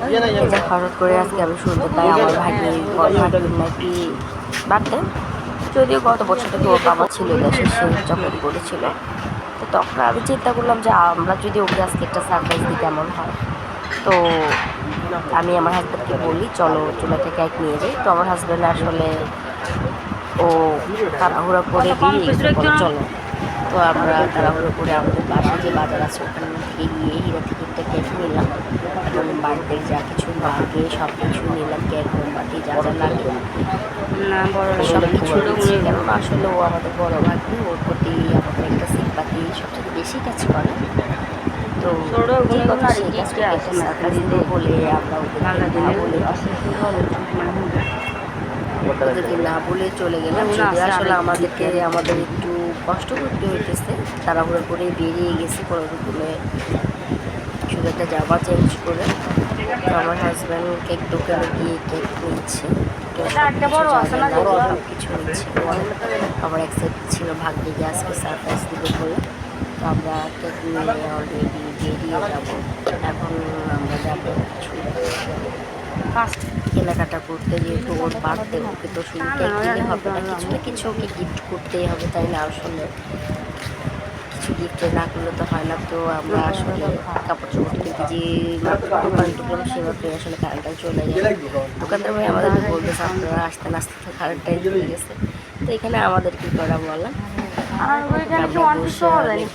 হঠাৎ করে আজকে আমি শুনতে পাই আমার ভাগ্নি নাকি বাড়তে যদিও গত বছর থেকে ওর বাবা ছিল, দেশে সে যখন করেছিল। তো তখন আমি চিন্তা করলাম যে আমরা যদি ওকে আজকে একটা সারপ্রাইজ দিই, কেমন হয়? তো আমি আমার হাজব্যান্ডকে বলি, চলো চুলাতে কেক নিয়ে যাই। তো আমার হাজব্যান্ড আসলে ও তাড়াহুড়া করে বলে, চলো। তো আমরা তাড়াহুড়ো করে আমাদের পাশে যে বাজার আছে, ওখানে থেকে গিয়ে হিরা থেকে একটা নিলাম। বাড়িতে যা কিছু লাগে সব কিছু নিলাম কেক মোমবাতি যা যা লাগে। না বড় সব কিছু কেননা আসলে ও আমাদের বড় ভাগ্নি ওর প্রতি আমাদের একটা সিম্পাতি সবচেয়ে বেশি কাজ করে। তো যে কথা সেই কাজটা বলে আমরা ওদেরকে বাংলা না বলে ওদেরকে না বলে চলে গেলাম। না, আসলে আমাদেরকে আমাদের একটু কষ্ট করতে হইতেছে। তাড়াহুড়ো করে বেরিয়ে গেছি কোনো একটা জামা চেঞ্জ করে আমার হাজব্যান্ড কেক দোকানে গিয়ে কেক নিচ্ছে সব কিছু নিচ্ছে আমার এক্সাইট ছিল ভাগ্যে আজকে সারপ্রাইজ দিবে বলে। তো আমরা কেক নিয়ে অলরেডি বেরিয়ে যাব। এখন আমরা যাব কিছু কেনাকাটা করতে যেহেতু ওর বার্থডে ওকে তো শুধু কেক দিলে হবে না। কিছু না কিছু ওকে গিফট করতেই হবে তাই না আসলে? কিছু গিফট না করলে তো হয় না তো আমরা আসলে কাপড় চোপড় কিনতে যে দোকান ঢুকলাম সে মাত্রই আসলে কারেন্টটা চলে যায়। দোকানদার ভাই আমাদেরকে বলতেছে আপনারা আসতে না আসতে তো কারেন্টটাই চলে গেছে। তো এখানে আমাদের কি করা বলা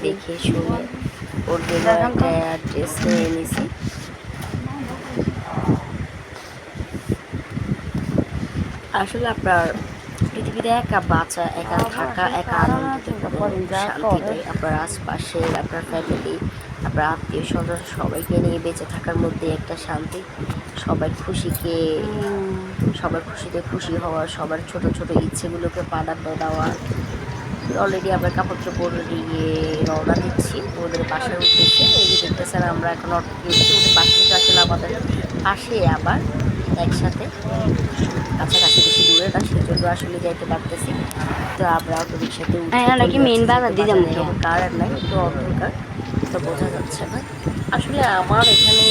দেখে শুনে ওর জন্য একটা ড্রেস নিয়ে নিছি। আসলে আপনার পৃথিবীতে একা বাঁচা, একা থাকা, একা আনন্দ শান্তি আপনার আশপাশে, আপনার ফ্যামিলি আপনার আত্মীয় স্বজন সবাইকে নিয়ে বেঁচে থাকার মধ্যে একটা শান্তি সবাই খুশিকে, সবার খুশিতে খুশি হওয়া, সবার ছোট ছোট ইচ্ছেগুলোকে প্রাধান্য দেওয়া। অলরেডি আমরা কাপড় চোপড় দিয়ে রওনা দিচ্ছি ওদের বাসার উদ্দেশ্যে। এই যে দেখতেছেন, আমরা এখন দিচ্ছি ওদের বাসা থেকে আসলে আমাদের পাশে আবার একসাথে। কাছাকাছি বেশি দূরে না সেই জন্য আসলে যাইতে পারতেছি। তো আমরা অটো রিক্সাতে হ্যাঁ, নাকি main বাজার দিয়ে যাব কার আর নাই একটু অন্ধকার তো বোঝা যাচ্ছে না। আসলে আমার এখানে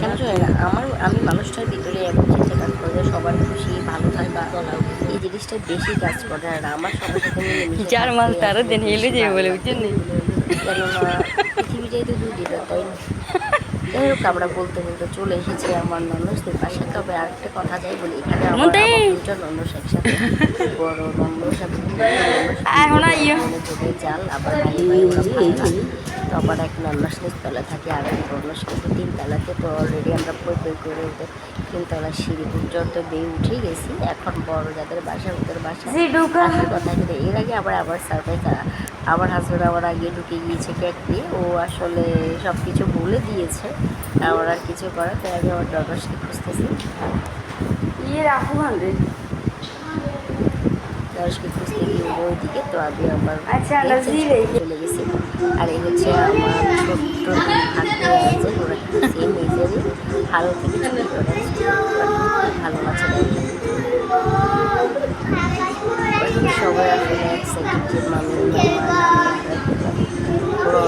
কেন জানি না আমার আমি মানুষটার ভিতরে এমন চিন্তা কাজ করে যে সবার খুশি ভালো থাকা এই জিনিসটা বেশি কাজ করে আর আমার সবার সাথে যার মাল তারও দেন, হেলে যাবে বলে, বুঝছেন? কেননা পৃথিবীটাই তো দুই তাই না যাই হোক আমরা বলতে বলতে চলে এসেছি আমার নন্নসদের পাশে তবে আরেকটা কথা যাই বলি এখানে আমার দুটো নন্নস একসাথে। বড় নন্নস এবং জাল আবার। আবার এক নন্নস নিচতলা থাকে আর এক নন্নস কিন্তু তিনতলাতে। তো অলরেডি আমরা বই বই করে ওদের তিনতলা সিঁড়ি পর্যন্ত বেয়ে উঠে গেছি এখন বড় যাদের বাসা ওদের বাসা। কথা কিন্তু এর আগে আবার আবার সারপ্রাইজ আমার হাজব্যান্ড আমার আগে ঢুকে গিয়েছে কেক দিয়ে ও আসলে সব কিছু বলে দিয়েছে। আমার আর কিছু করার তাই আমি আমার ডগাসকে খুঁজতেছি। ইয়ে রাখু খুঁজতে গিয়ে ওইদিকে তো আমি আমার আচ্ছা, চলে গেছি। আর এই হচ্ছে আমার ছোট্ট হাতে আছে ওরা সেম এজেরই ভালো থেকে ভালো আছে সবাই আসলে এক্সাইটেড যে মামি ওরা।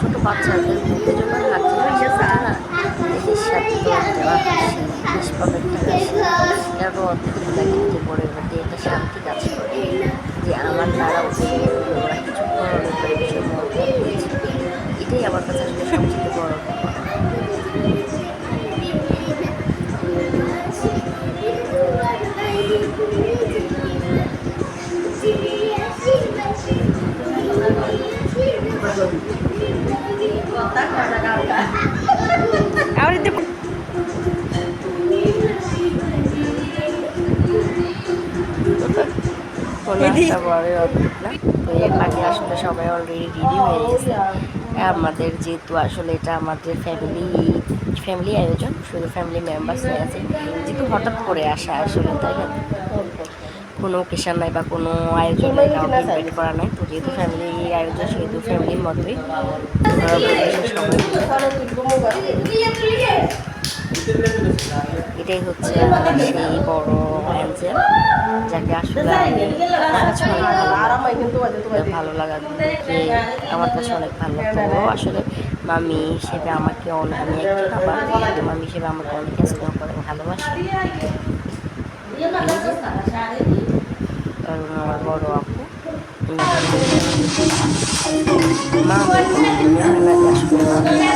ছোট বাচ্চা বাচ্চাদের মুখে যখন না এদের সাথে তো একটা হাসি নিষ্পাপের একটা হাসি এরকম অদ্ভুত লাগে মধ্যে শান্তি তো এর আগে আসলে সবাই অলরেডি রেডি হয়ে গেছে। আমাদের যেহেতু আসলে এটা আমাদের ফ্যামিলি ফ্যামিলি আয়োজন শুধু ফ্যামিলি মেম্বার্স আছে। যেহেতু হঠাৎ করে আসা আসলে তাই না? কোনো ওকেশন নাই বা কোনো আয়োজন নাই কাউকে ইনভাইট করা নাই। তো যেহেতু ফ্যামিলি আয়োজন সেহেতু ফ্যামিলির মতোই। সবাই। এটাই হচ্ছে আমার সেই বড় অ্যাঞ্জেল যাকে আসলে আমি ভালো লাগে। লাগা যে আমার কাছে অনেক ভালো লাগতো আসলে মামি হিসেবে আমাকে অনেক আমি একজন মামি হিসেবে আমাকে অনেক স্নেহ করে ভালোবাসে আর আমার বড় আপু মা আই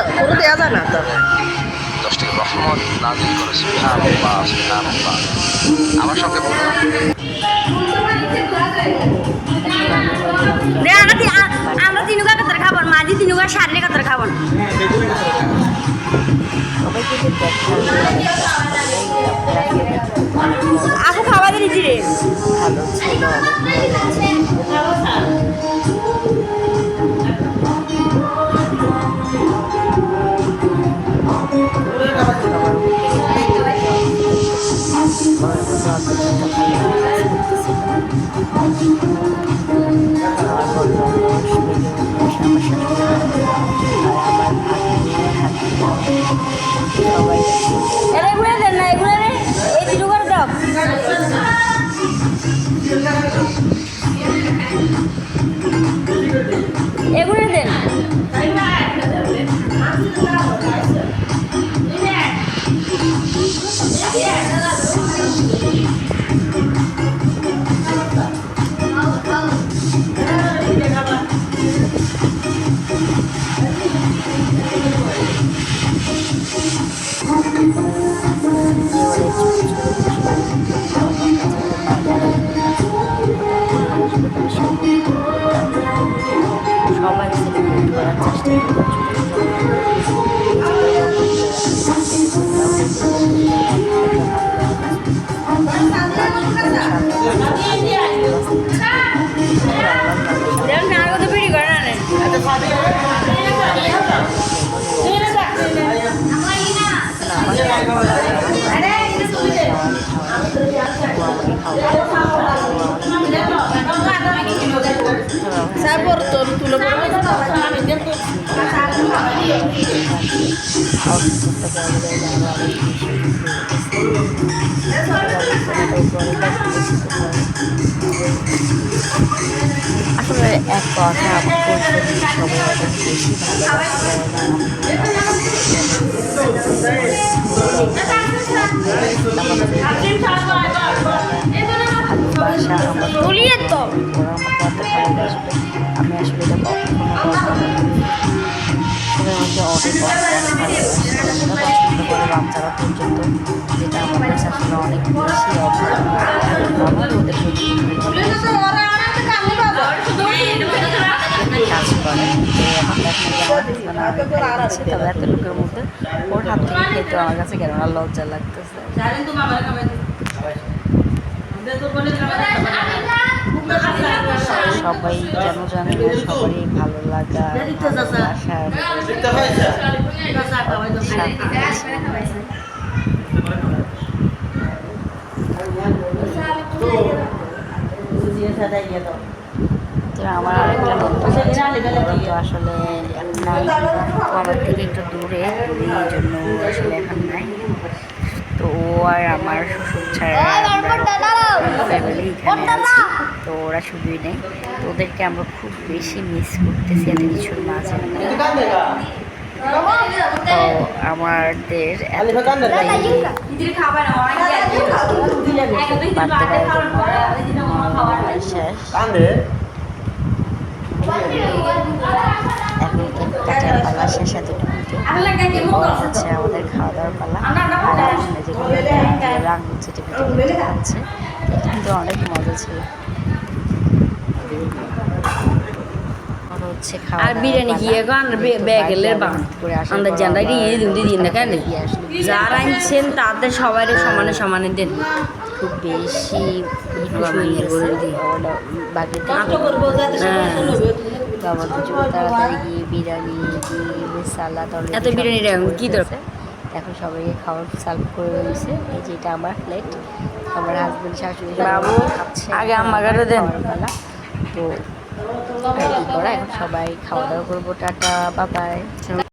তো দূরে দেওয়া যায় না তো। রহমত নাজিল করে আমার সঙ্গে আমরা তিনুকা কাতর মাঝি তিনুকা সারলে কাতর দেখা আপু খাওয়া দিয়েছি রে। ভালো ছিল সাপর তোর তুলে আসলে এক কথা বলতে সবাই অনেক বেশি ভালোবাসা কাজ করে তো এখন দেখেন যে আমার হাসব্যান্ড তবে এত লোকের মধ্যে ওর হাত থেকে খেতে আমার কাছে কেন লজ্জা লাগতেছে সবাই কেন জানে না সবারই ভালো লাগা সাথে আছে। তো আমার আরেকটা নতুন আসলে এখন নাই আমার থেকে একটু দূরে এই জন্য আসলে এখন নাই। তো ও আর আমার শ্বশুর ছাড়া ফ্যামিলি এখানে আছি তো ওরা শুধুই নেই। তো ওদেরকে আমরা খুব বেশি মিস করতেছি এত কিছুর মাঝে। তো আমাদের এখন কাটার পালা শেষ এতটুকুতে হচ্ছে আমাদের খাওয়া দাওয়ার পালা আর এখানে রাং কিন্তু অনেক মজা ছিল। হচ্ছে খাওয়া আর বিরিয়ানি কি এখন ব্যাগেলের বান আমরা জানরা কি ইয়ে দিন দিন না কেন? যারা আনছেন তাদের সবাই সমানে সমানে দেন। খুব বেশি দিই। হ্যাঁ। তাড়াতাড়ি গিয়ে বিরিয়ানি সালাদ এত বিরিয়ানি সব এখন কি দরকার? এখন সবাইকে খাবার সার্ভ করে দিয়েছে। এই যে এটা আমার প্লেট আমার হাজবেন্ড শাশুড়ি বাবু, আগে আমাকে দেন। তো করা? এখন সবাই খাওয়া দাওয়া করব টাটা বাবাই